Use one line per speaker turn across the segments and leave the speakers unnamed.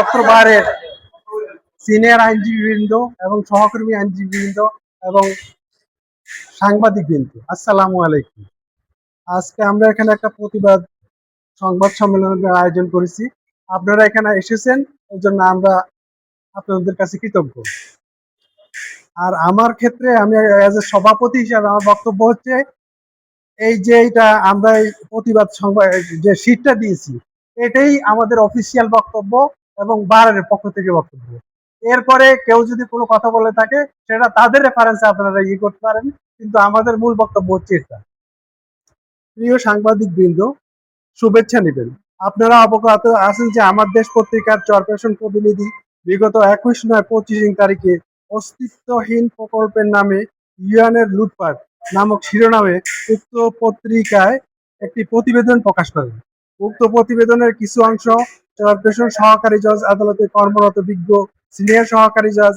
অত্র বারের সিনিয়র আইনজীবীবৃন্দ এবং সহকর্মী আইনজীবীবৃন্দ এবং সাংবাদিক সাংবাদিকবৃন্দ। আসসালামু আলাইকুম। আজকে আমরা এখানে একটা প্রতিবাদ সংবাদ সম্মেলনের আয়োজন করেছি। আপনারা এখানে এসেছেন এই জন্য আমরা আপনাদের কাছে কৃতজ্ঞ। আর আমার ক্ষেত্রে আমি এজ এ সভাপতি হিসাবে আমার বক্তব্য হচ্ছে, এই যে এটা আমরা এই প্রতিবাদ সংবাদ যে শীটটা দিয়েছি, এটাই আমাদের অফিসিয়াল বক্তব্য। এবং বারের পক্ষ থেকে বক্তব্য এরপরে কেউ যদি কোনো কথা বলে থাকে, সেটা তাদের রেফারেন্সে আপনারা ইয়ে করতে পারেন, কিন্তু আমাদের মূল বক্তব্য হচ্ছে এটা। প্রিয় সাংবাদিক বৃন্দ শুভেচ্ছা নেবেন আপনারা অবগত আছেন যে আমার দেশ পত্রিকার চরপেশন প্রতিনিধি বিগত একুশ নয় পঁচিশ তারিখে অস্তিত্বহীন প্রকল্পের নামে ইউএনের লুটপাট নামক শিরোনামে উক্ত পত্রিকায় একটি প্রতিবেদন প্রকাশ করেন। উক্ত প্রতিবেদনের কিছু অংশ চরপেশন সহকারী জজ, আদালতে কর্মরত বিজ্ঞ সিনিয়র সহকারী জজ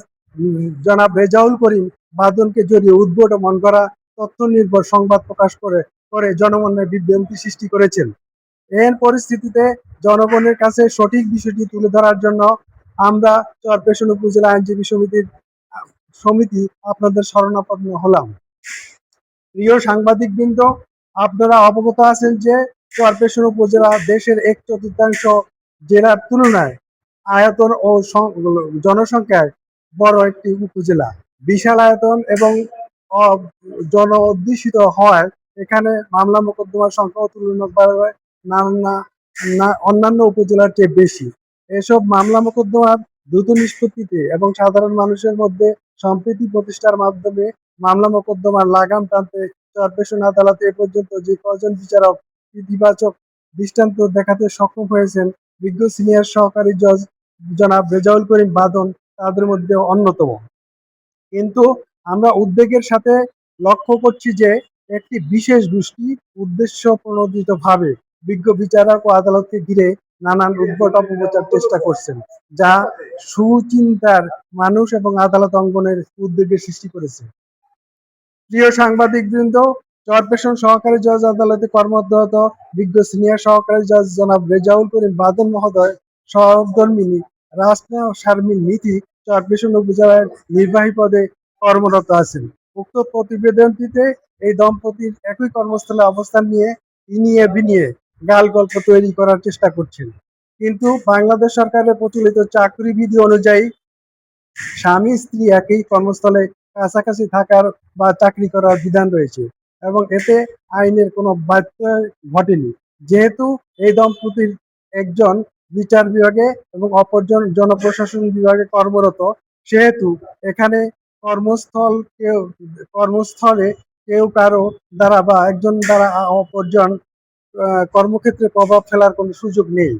জনাব রেজাউল করিম বাদনকে জড়িয়ে উদ্ভট মন করা তথ্য নির্ভর সংবাদ প্রকাশ করে করে জনমনে বিভ্রান্তি সৃষ্টি করেছেন। এর পরিস্থিতিতে জনগণের কাছে সঠিক বিষয়টি তুলে ধরার জন্য আমরা চরপেশন উপজেলা আইনজীবী সমিতির, সমিতি আপনাদের শরণাপন্ন হলাম। প্রিয় সাংবাদিকবৃন্দ, আপনারা অবগত আছেন যে চরপেশন উপজেলা দেশের এক চতুর্থাংশ জেলার তুলনায় আয়তন ও জনসংখ্যায় বড় একটি উপজেলা। বিশাল আয়তন এবং জন অধ্যুষিত হওয়ায় এখানে মামলা মোকদ্দমার সংখ্যাও তুলনাভাবে নানা, না- অন্যান্য উপজেলার চেয়ে বেশি। এসব মামলা মোকদ্দমার দ্রুত নিষ্পত্তিতে এবং সাধারণ মানুষের মধ্যে সম্প্রীতি প্রতিষ্ঠার মাধ্যমে মামলা মোকদ্দমার লাগাম টানতে চরপেশন আদালতে এ পর্যন্ত যে কজন বিচারক ইতিবাচক দৃষ্টান্ত দেখাতে সক্ষম হয়েছেন বিজ্ঞ সিনিয়র সহকারী জজ জনাব রেজাউল করিম বাদন তাদের মধ্যে অন্যতম। কিন্তু আমরা উদ্বেগের সাথে লক্ষ্য করছি যে একটি বিশেষ গোষ্ঠী উদ্দেশ্য প্রণোদিত ভাবে বিজ্ঞ বিচারক ও আদালতকে ঘিরে নানান উদ্ভট অপপ্রচার চেষ্টা করছেন, যা সুচিন্তার মানুষ এবং আদালত অঙ্গনের উদ্বেগের সৃষ্টি করেছে। প্রিয় সাংবাদিক বৃন্দ চরপেশন সহকারী জজ আদালতে কর্মরত বিজ্ঞ সিনিয়র সহকারী জজ জনাব রেজাউল করিম বাদন মহোদয়, সহধর্মিনী রাসনা শারমিন নীতি চরপেশন উপজেলার নির্বাহী পদে কর্মরত আছেন। উক্ত প্রতিবেদনটিতে এই দম্পতির একই কর্মস্থলে অবস্থান নিয়ে ইনিয়ে বিনিয়ে গাল গল্প তৈরি করার চেষ্টা করছেন। কিন্তু বাংলাদেশ সরকারের প্রচলিত চাকরি বিধি অনুযায়ী স্বামী স্ত্রী একই কর্মস্থলে কাছাকাছি থাকার বা চাকরি করার বিধান রয়েছে। এবং এতে আইনের কোনো ব্যত্যয় ঘটেনি। যেহেতু এই দম্পতির একজন বিচার বিভাগে এবং অপরজন জনপ্রশাসন বিভাগে কর্মরত, সেহেতু এখানে কর্মস্থল কেউ, কর্মস্থলে কেউ কারও দ্বারা বা একজন দ্বারা অপরজন কর্মক্ষেত্রে প্রভাব ফেলার কোনো সুযোগ নেই।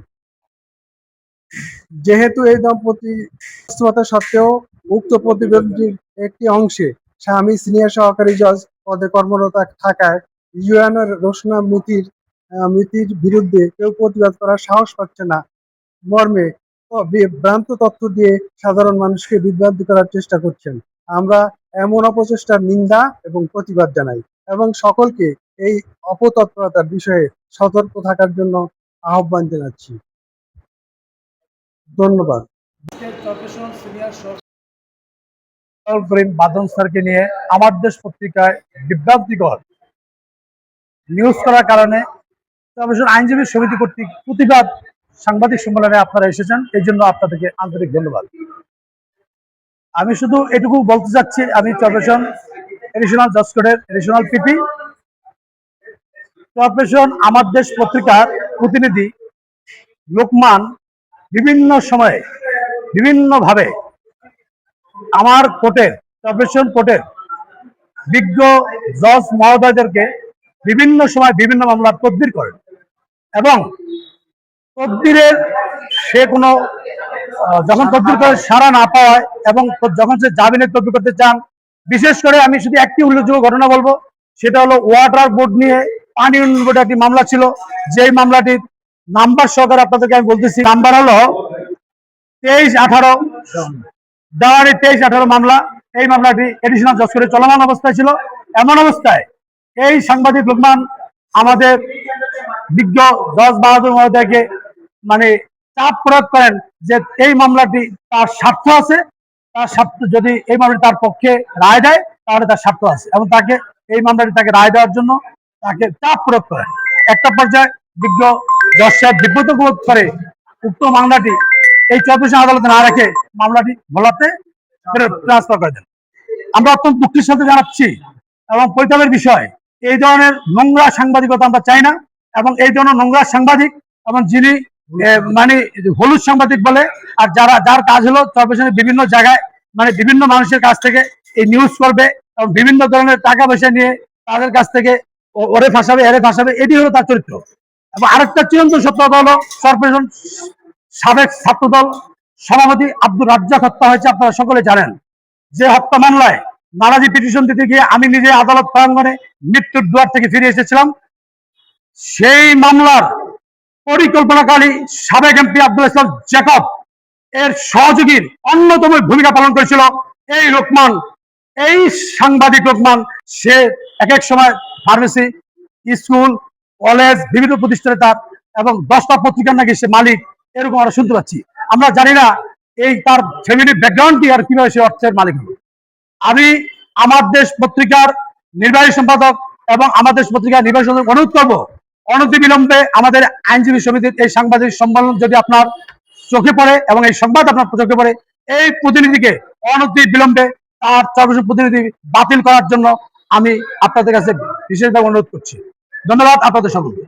যেহেতু এই দম্পতি সত্ত্বেও উক্ত প্রতিবেদনটির একটি অংশে স্বামী সিনিয়র সহকারী জজ পদে কর্মরত থাকায় ইউএনের রোশনা মিতির মিতির বিরুদ্ধে কেউ প্রতিবাদ করার সাহস পাচ্ছে না। মর্মে ভ্রান্ত তথ্য দিয়ে সাধারণ মানুষকে বিভ্রান্তি করার চেষ্টা করছেন। আমরা এমন অপচেষ্টার নিন্দা এবং প্রতিবাদ জানাই এবং সকলকে এই অপতৎপরতার বিষয়ে সতর্ক থাকার জন্য আহ্বান জানাচ্ছি। ধন্যবাদ।
বাদন স্যারকে নিয়ে আমার দেশ পত্রিকায় বিভ্রান্তিকর নিউজ করার কারণে আইনজীবী সমিতি কর্তৃক প্রতিবাদ সাংবাদিক সম্মেলনে আপনারা এসেছেন। এই জন্য আপনাদেরকে আন্তরিক ধন্যবাদ। আমি শুধু এটুকু বলতে চাচ্ছি, আমি কর্পোরেশন এডিশনাল জজ কোর্টের এডিশনাল পিপি কর্পোরেশন আমার দেশ পত্রিকার প্রতিনিধি লোকমান বিভিন্ন সময়ে, বিভিন্নভাবে আমার কোর্টের কর্পোরেশন কোর্টের বিজ্ঞ জজ মহোদয়দেরকে বিভিন্ন সময় বিভিন্ন মামলার তদবির করেন। এবং তদবিরের সে কোনো যখন তদবির করে সারা না পাওয়ায় এবং যখন সে জামিনের তদবির করতে চান, বিশেষ করে আমি শুধু একটি উল্লেখযোগ্য ঘটনা বলব, সেটা হলো ওয়াটার বোর্ড নিয়ে পানি উন্নয়ন বোর্ডে একটি মামলা ছিল, যেই মামলাটির নাম্বার সহকারে আপনাদেরকে আমি বলতেছি, নাম্বার হলো তেইশ আঠারো দেওয়ানি তেইশ, আঠারো মামলা, এই মামলাটি এডিশনাল জজ করে চলমান অবস্থায় ছিল। এমন অবস্থায় এই সাংবাদিক লোকমান আমাদের বিজ্ঞ জজ বাহাদুর মহোদয়কে মানে চাপ প্রয়োগ করেন যে এই মামলাটি তার স্বার্থ আছে। তার স্বার্থ যদি এই মামলাটি তার পক্ষে রায় দেয়, তাহলে তার স্বার্থ আছে এবং তাকে এই মামলাটি তাকে রায় দেওয়ার জন্য তাকে চাপ প্রয়োগ করেন। একটা পর্যায়ে বিজ্ঞ জজ সাহেব বিব্রত করে উক্ত মামলাটি এই চব্বিশ আদালতে না রেখে মামলাটি ভোলাতে ট্রান্সফার করে দেন। আমরা অত্যন্ত দুঃখের সাথে জানাচ্ছি এবং পরিতাপের বিষয়, এই ধরনের নোংরা সাংবাদিকতা আমরা চাই না এবং এই ধরনের নোংরা সাংবাদিক এবং যিনি মানে হলুদ সাংবাদিক বলে, আর যারা, যার কাজ হলো চব্বিশের বিভিন্ন জায়গায় মানে বিভিন্ন মানুষের কাছ থেকে এই নিউজ করবে এবং বিভিন্ন ধরনের টাকা পয়সা নিয়ে তাদের কাছ থেকে ওরে ফাঁসাবে, এরে ফাঁসাবে, এটি হলো তার চরিত্র। এবং আরেকটা চিরন্তন সত্য হলো কর্পোরেশন সাবেক ছাত্রদল সভাপতি আব্দুর রাজ্জাক হত্যা হয়েছে, আপনারা সকলে জানেন। যে হত্যা মামলায় নারাজি পিটিশন দিতে গিয়ে আমি নিজে আদালত প্রাঙ্গণে মৃত্যুর দুয়ার থেকে ফিরে এসেছিলাম। সেই মামলার পরিকল্পনাকারী সাবেক এমপি আব্দুল ইসলাম জ্যাকব এর সহযোগীর অন্যতম ভূমিকা পালন করেছিল এই লোকমান, এই সাংবাদিক লোকমান। সে এক এক সময় ফার্মেসি স্কুল কলেজ বিভিন্ন প্রতিষ্ঠানে তার এবং দশটা পত্রিকার নাকি সে মালিক। এরকম আমরা শুনতে পাচ্ছি। আমরা জানি না এই তার ফ্যামিলি ব্যাকগ্রাউন্ড কি আর কীভাবে সে অর্থের মালিক হলো আমি আমার দেশ পত্রিকার নির্বাহী সম্পাদক এবং আমার দেশ পত্রিকার নির্বাহী সম্পাদক অনুরোধ করব, অনতি বিলম্বে আমাদের আইনজীবী সমিতির এই সাংবাদিক সম্মেলন যদি আপনার চোখে পড়ে এবং এই সংবাদ আপনার চোখে পড়ে, এই প্রতিনিধিকে অনতি বিলম্বে তার চব্বিশ প্রতিনিধি বাতিল করার জন্য আমি আপনাদের কাছে বিশেষভাবে অনুরোধ করছি। ধন্যবাদ আপনাদের সকলকে।